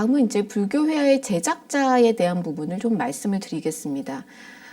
다음은 이제 불교회화의 제작자에 대한 부분을 좀 말씀을 드리겠습니다.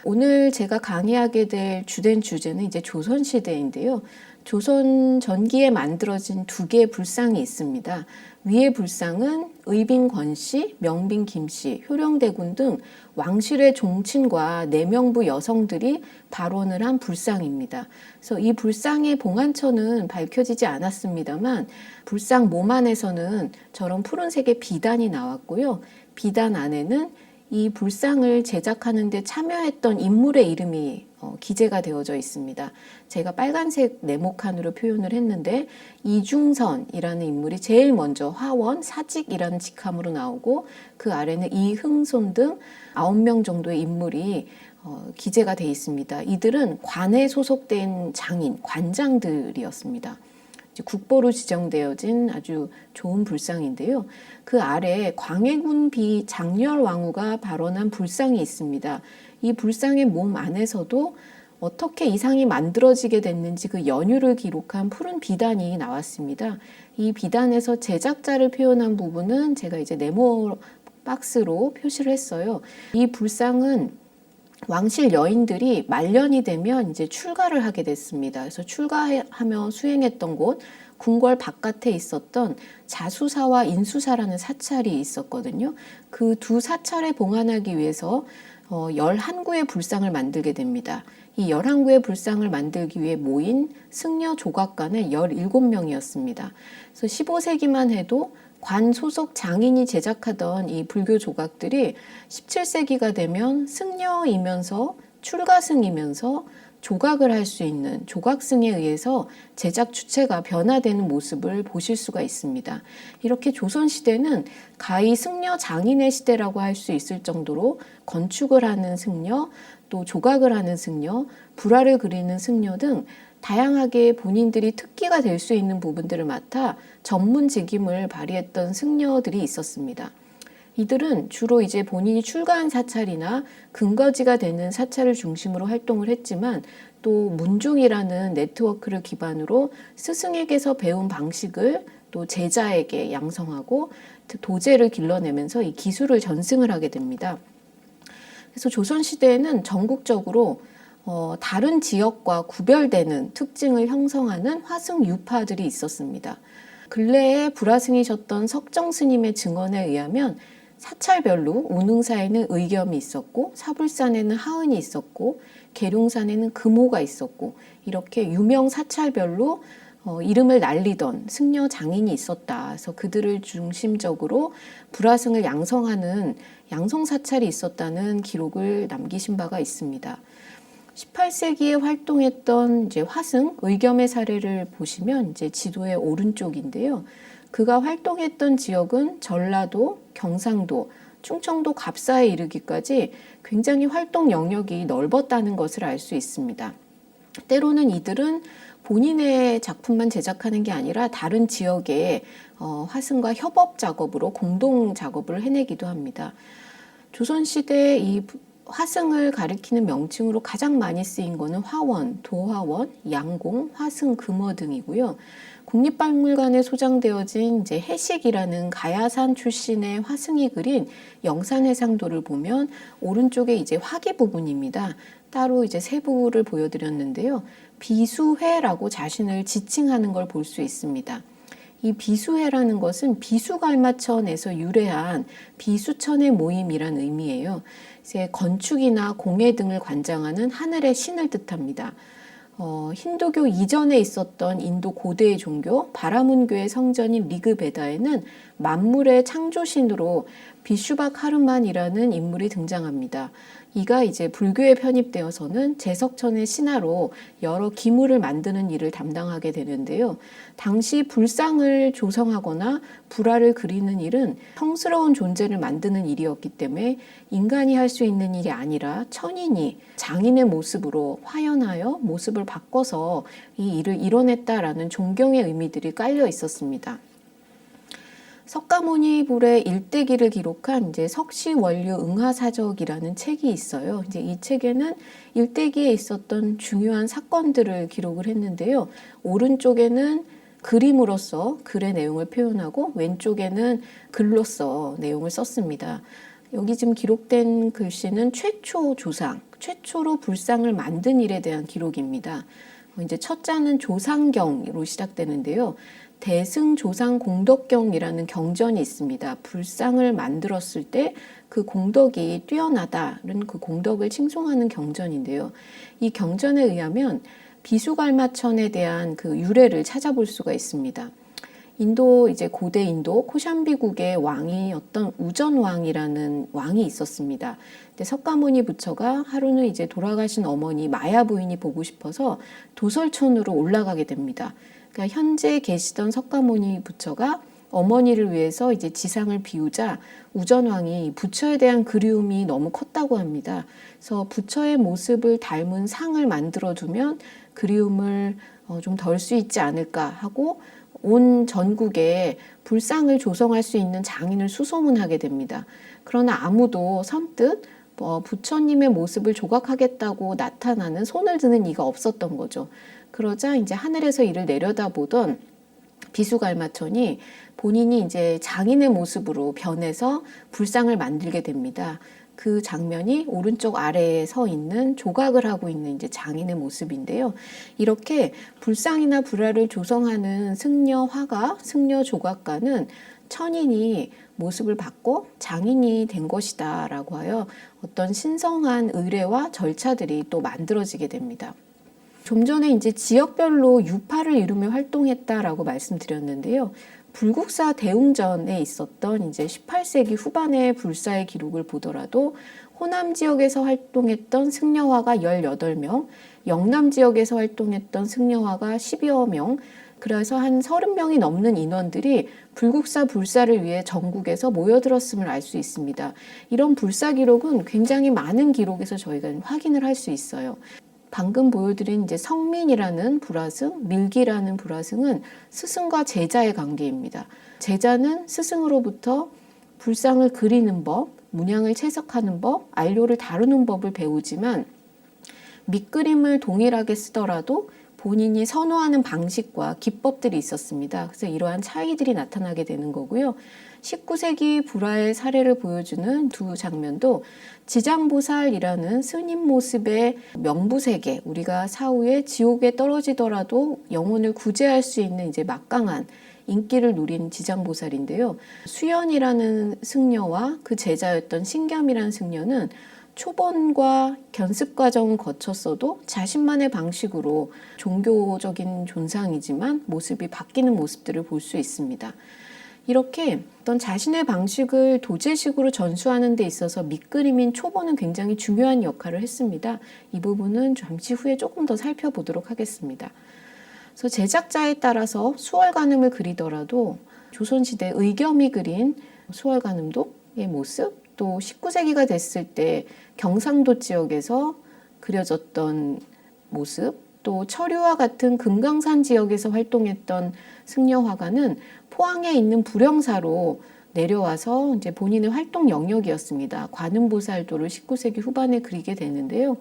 오늘 제가 강의하게 될 주된 주제는 이제 조선시대인데요. 조선 전기에 만들어진 두 개의 불상이 있습니다. 위의 불상은 의빈 권씨, 명빈 김씨, 효령대군 등 왕실의 종친과 내명부 여성들이 발원을 한 불상입니다. 그래서 이 불상의 봉안처는 밝혀지지 않았습니다만 불상 몸 안에서는 저런 푸른색의 비단이 나왔고요. 비단 안에는 이 불상을 제작하는 데 참여했던 인물의 이름이 어, 기재가 되어져 있습니다. 제가 빨간색 네모칸으로 표현을 했는데 이중선이라는 인물이 제일 먼저 화원, 사직이라는 직함으로 나오고 그 아래는 이흥손 등 아홉 명 정도의 인물이 어, 기재가 돼 있습니다. 이들은 관에 소속된 장인, 관장들이었습니다. 국보로 지정되어진 아주 좋은 불상인데요. 그 아래 광해군 비 장렬 왕후가 발원한 불상이 있습니다. 이 불상의 몸 안에서도 어떻게 이상이 만들어지게 됐는지 그 연유를 기록한 푸른 비단이 나왔습니다. 이 비단에서 제작자를 표현한 부분은 제가 이제 네모 박스로 표시를 했어요. 이 불상은 왕실 여인들이 말년이 되면 이제 출가를 하게 됐습니다. 그래서 출가하며 수행했던 곳 궁궐 바깥에 있었던 자수사와 인수사라는 사찰이 있었거든요. 그 두 사찰에 봉안하기 위해서 어, 11구의 불상을 만들게 됩니다. 이 11구의 불상을 만들기 위해 모인 승려 조각관은 17명이었습니다. 그래서 15세기만 해도 관 소속 장인이 제작하던 이 불교 조각들이 17세기가 되면 승려이면서 출가승이면서 조각을 할 수 있는 조각승에 의해서 제작 주체가 변화되는 모습을 보실 수가 있습니다. 이렇게 조선시대는 가히 승려 장인의 시대라고 할 수 있을 정도로 건축을 하는 승려, 또 조각을 하는 승려, 불화를 그리는 승려 등 다양하게 본인들이 특기가 될 수 있는 부분들을 맡아 전문 직임을 발휘했던 승려들이 있었습니다. 이들은 주로 이제 본인이 출가한 사찰이나 근거지가 되는 사찰을 중심으로 활동을 했지만 또 문중이라는 네트워크를 기반으로 스승에게서 배운 방식을 또 제자에게 양성하고 도제를 길러내면서 이 기술을 전승을 하게 됩니다. 그래서 조선시대에는 전국적으로 어, 다른 지역과 구별되는 특징을 형성하는 화승 유파들이 있었습니다. 근래에 불화승이셨던 석정 스님의 증언에 의하면 사찰별로 운흥사에는 의겸이 있었고 사불산에는 하은이 있었고 계룡산에는 금호가 있었고 이렇게 유명 사찰별로 어, 이름을 날리던 승려 장인이 있었다. 그래서 그들을 중심적으로 불화승을 양성하는 양성 사찰이 있었다는 기록을 남기신 바가 있습니다. 18세기에 활동했던 이제 화승 의겸의 사례를 보시면 이제 지도의 오른쪽인데요. 그가 활동했던 지역은 전라도, 경상도, 충청도 갑사에 이르기까지 굉장히 활동 영역이 넓었다는 것을 알 수 있습니다. 때로는 이들은 본인의 작품만 제작하는 게 아니라 다른 지역의 어, 화승과 협업 작업으로 공동 작업을 해내기도 합니다. 조선시대 이 화승을 가리키는 명칭으로 가장 많이 쓰인 것은 화원, 도화원, 양공, 화승, 금어 등이고요. 국립박물관에 소장되어진 이제 해식이라는 가야산 출신의 화승이 그린 영산해상도를 보면 오른쪽에 이제 화기 부분입니다. 따로 이제 세부를 보여드렸는데요. 비수회라고 자신을 지칭하는 걸 볼 수 있습니다. 이 비수회라는 것은 비수갈마천에서 유래한 비수천의 모임이란 의미예요. 이제 건축이나 공예 등을 관장하는 하늘의 신을 뜻합니다. 어, 힌두교 이전에 있었던 인도 고대의 종교 바라문교의 성전인 리그베다에는 만물의 창조신으로 비슈박 하르만이라는 인물이 등장합니다. 이가 이제 불교에 편입되어서는 제석천의 신하로 여러 기물을 만드는 일을 담당하게 되는데요. 당시 불상을 조성하거나 불화를 그리는 일은 성스러운 존재를 만드는 일이었기 때문에 인간이 할 수 있는 일이 아니라 천인이 장인의 모습으로 화연하여 모습을 바꿔서 이 일을 이뤄냈다라는 존경의 의미들이 깔려 있었습니다. 석가모니 불의 일대기를 기록한 이제 석시원류 응하사적이라는 책이 있어요. 이제 이 책에는 일대기에 있었던 중요한 사건들을 기록을 했는데요. 오른쪽에는 그림으로써 글의 내용을 표현하고 왼쪽에는 글로써 내용을 썼습니다. 여기 지금 기록된 글씨는 최초 조상, 최초로 불상을 만든 일에 대한 기록입니다. 어, 이제 첫 자는 조상경으로 시작되는데요. 대승조상 공덕경이라는 경전이 있습니다. 불상을 만들었을 때 그 공덕이 뛰어나다는 그 공덕을 칭송하는 경전인데요. 이 경전에 의하면 비수갈마천에 대한 그 유래를 찾아볼 수가 있습니다. 인도 이제 고대 인도 코샴비국의 왕이었던 우전왕이라는 왕이 있었습니다. 근데 석가모니 부처가 하루는 이제 돌아가신 어머니 마야 부인이 보고 싶어서 도설촌으로 올라가게 됩니다. 그러니까 현재 계시던 석가모니 부처가 어머니를 위해서 이제 지상을 비우자 우전왕이 부처에 대한 그리움이 너무 컸다고 합니다. 그래서 부처의 모습을 닮은 상을 만들어 두면 그리움을 어, 좀덜 수 있지 않을까 하고 온 전국에 불상을 조성할 수 있는 장인을 수소문하게 됩니다. 그러나 아무도 선뜻 어, 부처님의 모습을 조각하겠다고 나타나는 손을 드는 이가 없었던 거죠. 그러자 이제 하늘에서 이를 내려다보던 비수갈마천이 본인이 이제 장인의 모습으로 변해서 불상을 만들게 됩니다. 그 장면이 오른쪽 아래에 서 있는 조각을 하고 있는 이제 장인의 모습인데요. 이렇게 불상이나 불화를 조성하는 승려 화가, 승려 조각가는 천인이 모습을 바꿔 장인이 된 것이다라고 하여 어떤 신성한 의례와 절차들이 또 만들어지게 됩니다. 좀 전에 이제 지역별로 유파를 이루며 활동했다라고 말씀드렸는데요. 불국사 대웅전에 있었던 이제 18세기 후반의 불사의 기록을 보더라도 호남 지역에서 활동했던 승려화가 18명, 영남 지역에서 활동했던 승려화가 10여 명, 그래서 한 30명이 넘는 인원들이 불국사 불사를 위해 전국에서 모여들었음을 알 수 있습니다. 이런 불사 기록은 굉장히 많은 기록에서 저희가 확인을 할 수 있어요. 방금 보여드린 이제 성민이라는 불화승, 밀기라는 불화승은 스승과 제자의 관계입니다. 제자는 스승으로부터 불상을 그리는 법, 문양을 채석하는 법, 안료를 다루는 법을 배우지만 밑그림을 동일하게 쓰더라도 본인이 선호하는 방식과 기법들이 있었습니다. 그래서 이러한 차이들이 나타나게 되는 거고요. 19세기 불화의 사례를 보여주는 두 장면도 지장보살이라는 스님 모습의 명부세계, 우리가 사후에 지옥에 떨어지더라도 영혼을 구제할 수 있는 이제 막강한 인기를 누린 지장보살인데요. 수연이라는 승려와 그 제자였던 신겸이라는 승려는 초본과 견습 과정을 거쳤어도 자신만의 방식으로 종교적인 존상이지만 모습이 바뀌는 모습들을 볼 수 있습니다. 이렇게 어떤 자신의 방식을 도제식으로 전수하는 데 있어서 밑그림인 초보는 굉장히 중요한 역할을 했습니다. 이 부분은 잠시 후에 조금 더 살펴보도록 하겠습니다. 그래서 제작자에 따라서 수월관음을 그리더라도 조선시대 의겸이 그린 수월관음도의 모습 또 19세기가 됐을 때 경상도 지역에서 그려졌던 모습 또 철유와 같은 금강산 지역에서 활동했던 승려 화가는 포항에 있는 불영사로 내려와서 이제 본인의 활동 영역이었습니다. 관음보살도를 19세기 후반에 그리게 되는데요.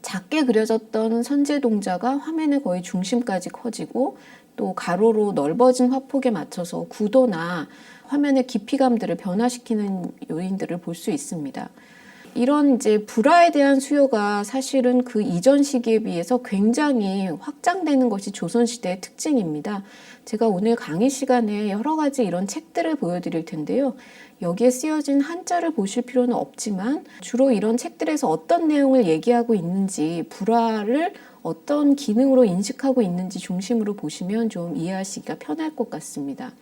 작게 그려졌던 선제 동자가 화면의 거의 중심까지 커지고 또 가로로 넓어진 화폭에 맞춰서 구도나 화면의 깊이감들을 변화시키는 요인들을 볼 수 있습니다. 이런 이제 불화에 대한 수요가 사실은 그 이전 시기에 비해서 굉장히 확장되는 것이 조선시대의 특징입니다. 제가 오늘 강의 시간에 여러 가지 이런 책들을 보여드릴 텐데요. 여기에 쓰여진 한자를 보실 필요는 없지만 주로 이런 책들에서 어떤 내용을 얘기하고 있는지 불화를 어떤 기능으로 인식하고 있는지 중심으로 보시면 좀 이해하시기가 편할 것 같습니다.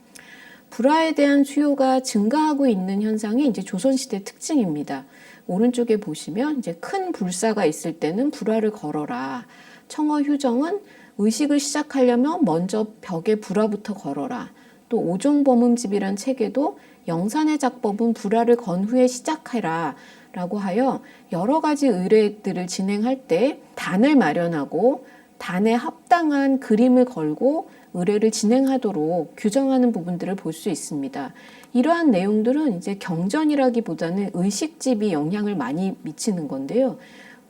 불화에 대한 수요가 증가하고 있는 현상이 이제 조선시대 특징입니다. 오른쪽에 보시면 이제 큰 불사가 있을 때는 불화를 걸어라. 청어 휴정은 의식을 시작하려면 먼저 벽에 불화부터 걸어라. 또 오종범음집이란 책에도 영산의 작법은 불화를 건 후에 시작해라. 라고 하여 여러 가지 의뢰들을 진행할 때 단을 마련하고 단에 합당한 그림을 걸고 의뢰를 진행하도록 규정하는 부분들을 볼 수 있습니다. 이러한 내용들은 이제 경전이라기보다는 의식집이 영향을 많이 미치는 건데요.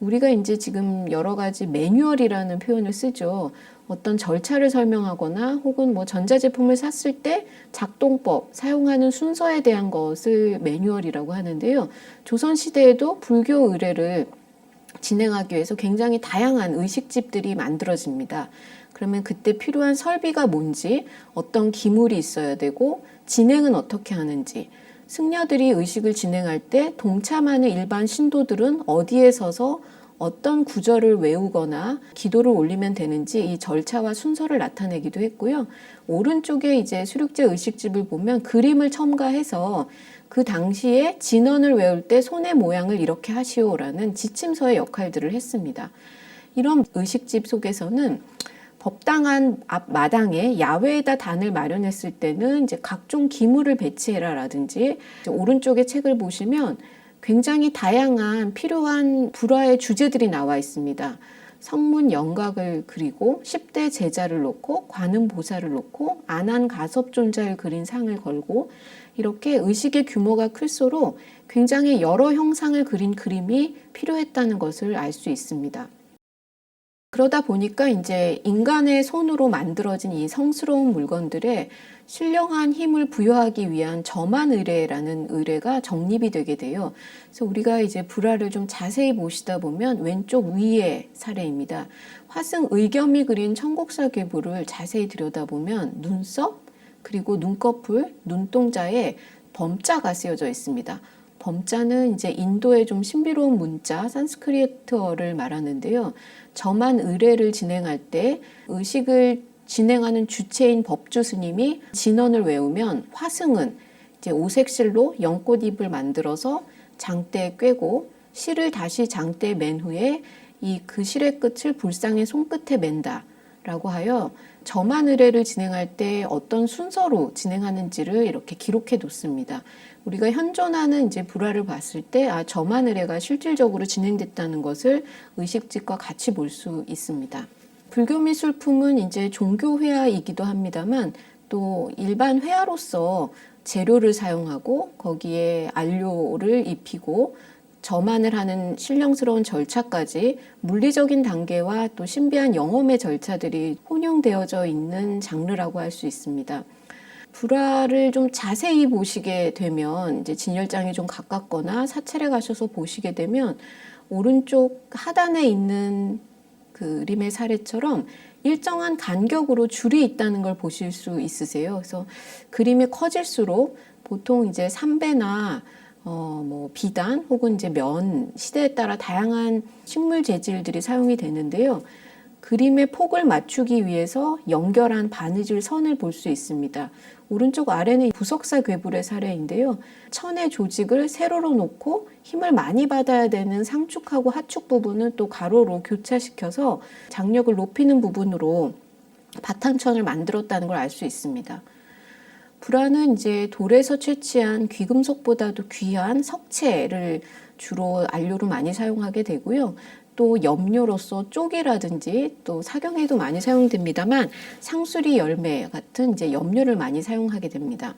우리가 이제 지금 여러 가지 매뉴얼이라는 표현을 쓰죠. 어떤 절차를 설명하거나 혹은 뭐 전자제품을 샀을 때 작동법, 사용하는 순서에 대한 것을 매뉴얼이라고 하는데요. 조선시대에도 불교 의례를 진행하기 위해서 굉장히 다양한 의식집들이 만들어집니다. 그러면 그때 필요한 설비가 뭔지, 어떤 기물이 있어야 되고, 진행은 어떻게 하는지, 승려들이 의식을 진행할 때 동참하는 일반 신도들은 어디에 서서 어떤 구절을 외우거나 기도를 올리면 되는지 이 절차와 순서를 나타내기도 했고요. 오른쪽에 이제 수륙제 의식집을 보면 그림을 첨가해서 그 당시에 진언을 외울 때 손의 모양을 이렇게 하시오라는 지침서의 역할들을 했습니다. 이런 의식집 속에서는 법당한 앞 마당에 야외에다 단을 마련했을 때는 이제 각종 기물을 배치해라라든지 오른쪽에 책을 보시면 굉장히 다양한 필요한 불화의 주제들이 나와 있습니다. 성문 영각을 그리고 10대 제자를 놓고 관음 보살을 놓고 안한 가섭 존자를 그린 상을 걸고 이렇게 의식의 규모가 클수록 굉장히 여러 형상을 그린 그림이 필요했다는 것을 알 수 있습니다. 그러다 보니까 이제 인간의 손으로 만들어진 이 성스러운 물건들에 신령한 힘을 부여하기 위한 저만 의례라는 의례가 정립이 되게 돼요. 그래서 우리가 이제 불화를 좀 자세히 보시다 보면 왼쪽 위의 사례입니다. 화승 의겸이 그린 청곡사 괴부를 자세히 들여다보면 눈썹 그리고 눈꺼풀, 눈동자에 범자가 쓰여져 있습니다. 범자는 이제 인도의 좀 신비로운 문자 산스크리트어를 말하는데요. 저만 의례를 진행할 때 의식을 진행하는 주체인 법주 스님이 진언을 외우면 화승은 이제 오색실로 연꽃잎을 만들어서 장대에 꿰고 실을 다시 장대에 맨 후에 이 그 실의 끝을 불상의 손끝에 맨다 라고 하여 저만 의례를 진행할 때 어떤 순서로 진행하는지를 이렇게 기록해 뒀습니다. 우리가 현존하는 이제 불화를 봤을 때, 아, 저만 의례가 실질적으로 진행됐다는 것을 의식집과 같이 볼 수 있습니다. 불교 미술품은 이제 종교 회화이기도 합니다만 또 일반 회화로서 재료를 사용하고 거기에 안료를 입히고 저만을 하는 신령스러운 절차까지 물리적인 단계와 또 신비한 영험의 절차들이 혼용되어져 있는 장르라고 할 수 있습니다. 불화를 좀 자세히 보시게 되면 이제 진열장이 좀 가깝거나 사찰에 가셔서 보시게 되면 오른쪽 하단에 있는 그 림의 사례처럼 일정한 간격으로 줄이 있다는 걸 보실 수 있으세요. 그래서 그림이 커질수록 보통 이제 삼배나 어, 뭐 비단 혹은 이제 면 시대에 따라 다양한 식물 재질들이 사용이 되는데요. 그림의 폭을 맞추기 위해서 연결한 바느질 선을 볼 수 있습니다. 오른쪽 아래는 부석사 괴불의 사례인데요. 천의 조직을 세로로 놓고 힘을 많이 받아야 되는 상축하고 하축 부분을 또 가로로 교차시켜서 장력을 높이는 부분으로 바탕천을 만들었다는 걸 알 수 있습니다. 불화는 이제 돌에서 채취한 귀금속보다도 귀한 석체를 주로 안료로 많이 사용하게 되고요. 또 염료로서 쪽이라든지 또 사경에도 많이 사용됩니다만 상수리 열매 같은 이제 염료를 많이 사용하게 됩니다.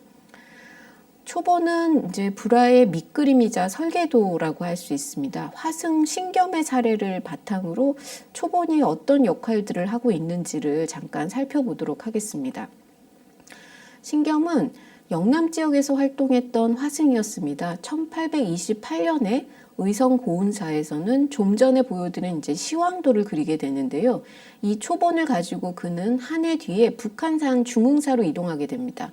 초보는 이제 불화의 밑그림이자 설계도라고 할 수 있습니다. 화승 신겸의 사례를 바탕으로 초본이 어떤 역할들을 하고 있는지를 잠깐 살펴보도록 하겠습니다. 신겸은 영남 지역에서 활동했던 화승이었습니다. 1828년에 의성 고운사에서는 좀 전에 보여드린 이제 시황도를 그리게 되는데요. 이 초본을 가지고 그는 한 해 뒤에 북한산 중흥사로 이동하게 됩니다.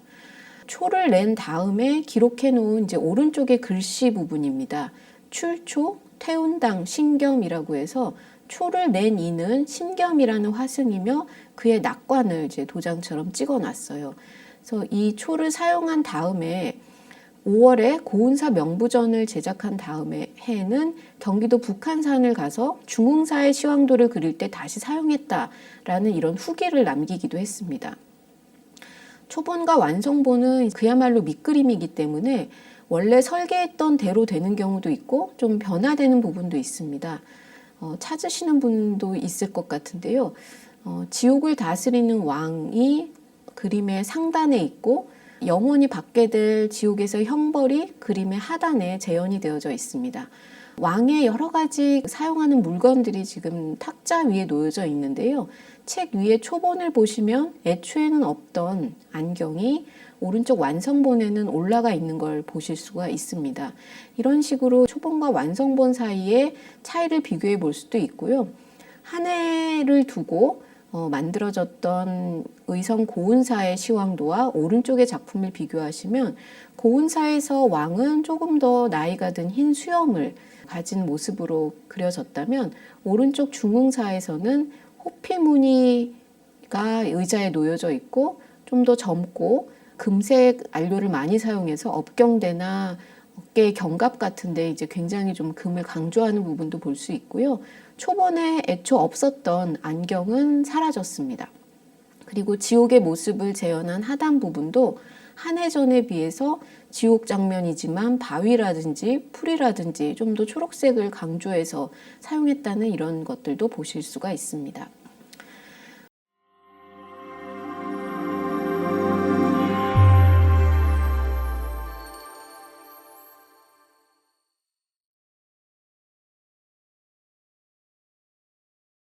초를 낸 다음에 기록해 놓은 이제 오른쪽의 글씨 부분입니다. 출초, 태운당, 신겸이라고 해서 초를 낸 이는 신겸이라는 화승이며 그의 낙관을 이제 도장처럼 찍어 놨어요. 그래서 이 초를 사용한 다음에 5월에 고운사 명부전을 제작한 다음에 해는 경기도 북한산을 가서 중흥사의 시황도를 그릴 때 다시 사용했다라는 이런 후기를 남기기도 했습니다. 초본과 완성본은 그야말로 밑그림이기 때문에 원래 설계했던 대로 되는 경우도 있고 좀 변화되는 부분도 있습니다. 어, 찾으시는 분도 있을 것 같은데요. 어, 지옥을 다스리는 왕이 그림의 상단에 있고 영혼이 받게 될 지옥에서 형벌이 그림의 하단에 재현이 되어져 있습니다. 왕의 여러 가지 사용하는 물건들이 지금 탁자 위에 놓여져 있는데요. 책 위에 초본을 보시면 애초에는 없던 안경이 오른쪽 완성본에는 올라가 있는 걸 보실 수가 있습니다. 이런 식으로 초본과 완성본 사이에 차이를 비교해 볼 수도 있고요. 한 해를 두고 어, 만들어졌던 의성 고운사의 시황도와 오른쪽의 작품을 비교하시면 고운사에서 왕은 조금 더 나이가 든 흰 수염을 가진 모습으로 그려졌다면 오른쪽 중흥사에서는 호피 무늬가 의자에 놓여져 있고 좀 더 젊고 금색 안료를 많이 사용해서 업경대나 어깨 견갑 같은데 이제 굉장히 좀 금을 강조하는 부분도 볼 수 있고요. 초본에 애초 없었던 안경은 사라졌습니다. 그리고 지옥의 모습을 재현한 하단 부분도 한 해 전에 비해서 지옥 장면이지만 바위라든지 풀이라든지 좀 더 초록색을 강조해서 사용했다는 이런 것들도 보실 수가 있습니다.